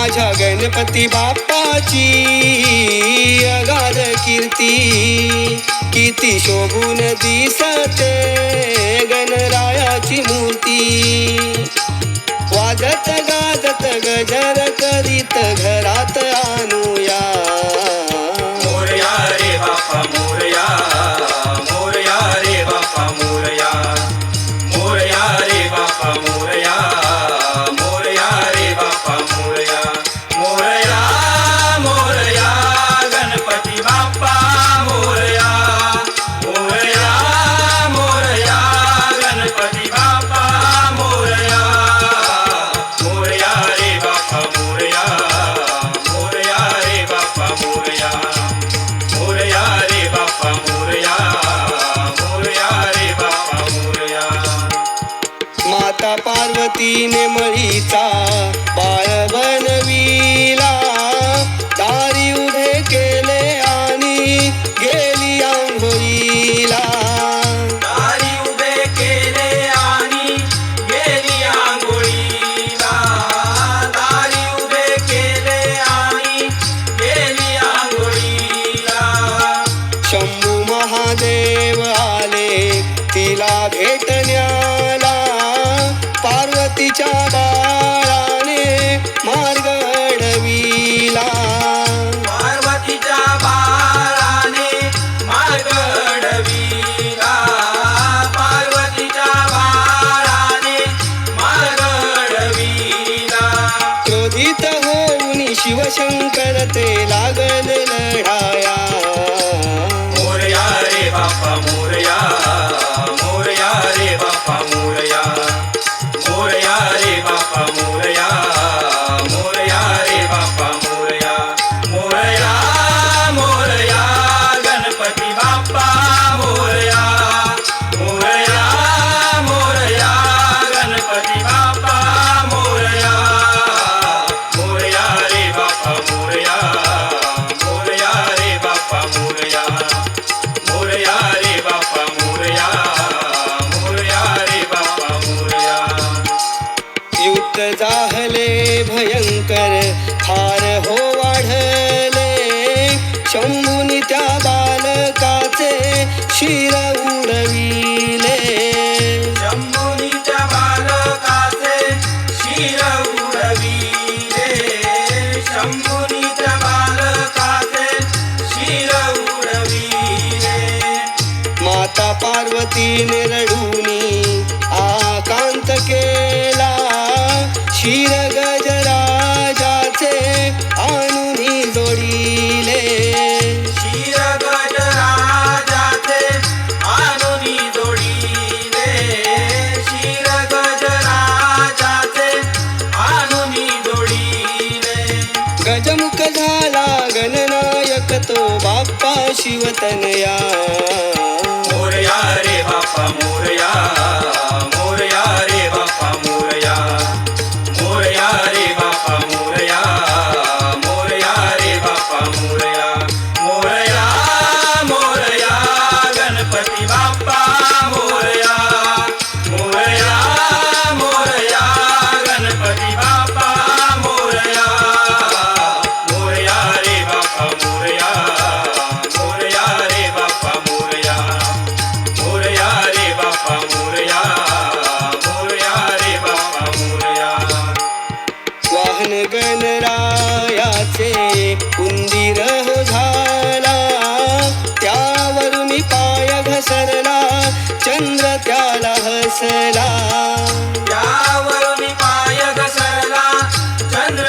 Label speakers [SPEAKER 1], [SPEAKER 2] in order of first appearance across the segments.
[SPEAKER 1] माझ्या गणपती बाप्पाची अगाध कीर्ती किती शोभून दिसते, गणरायाची मूर्ती। वाजत गाजत गजर करीत घरात आन तिने मळीचा. शंकर ते लाग पार्वती निरडूनी आकांत केला. शिर गजराजाचे आणूनी जोडिले.
[SPEAKER 2] शिर गजराजाचे आणूनी जोडिले. शिर गजराजाचे आणूनी जोडिले.
[SPEAKER 1] गजमुख झाला गणनायक तो बाप्पा शिवतनया. दिसेला त्यावरून घसरला चंद्र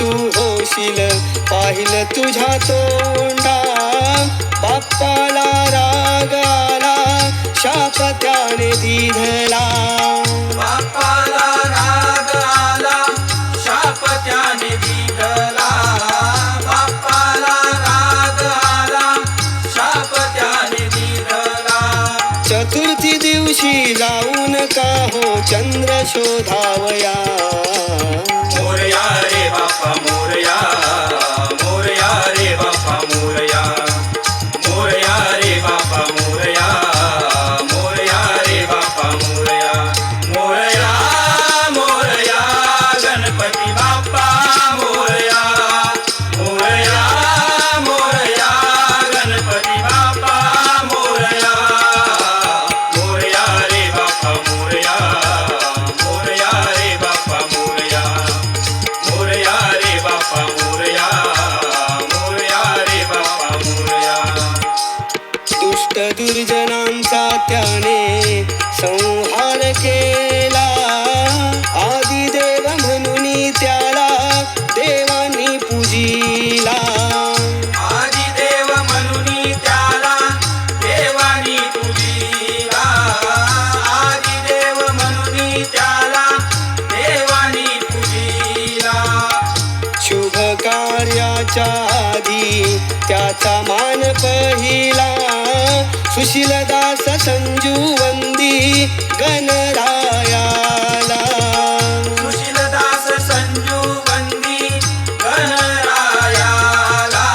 [SPEAKER 1] तू होशील पाहिल तुझ्या तोंडा बाप्पाला रागाला शाप त्याने दिधला.
[SPEAKER 2] बाप्पाला रागाला शाप त्याने
[SPEAKER 1] दिवशी जाऊन का हो चंद्र शोधावया?
[SPEAKER 2] मोरया रे बापा मोरया मोरया रे बापा मोर
[SPEAKER 1] त्याचा मान पहिला सुशीलदास संजू वंदी गणरायाला.
[SPEAKER 2] सुशीलदास संजू वंदी गणरायाला.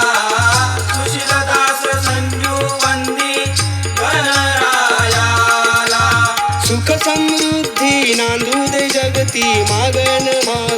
[SPEAKER 2] सुशीलदास संजू वंदी गणरायाला.
[SPEAKER 1] सुख समृद्धी नांदू दे जगती मागण मागूया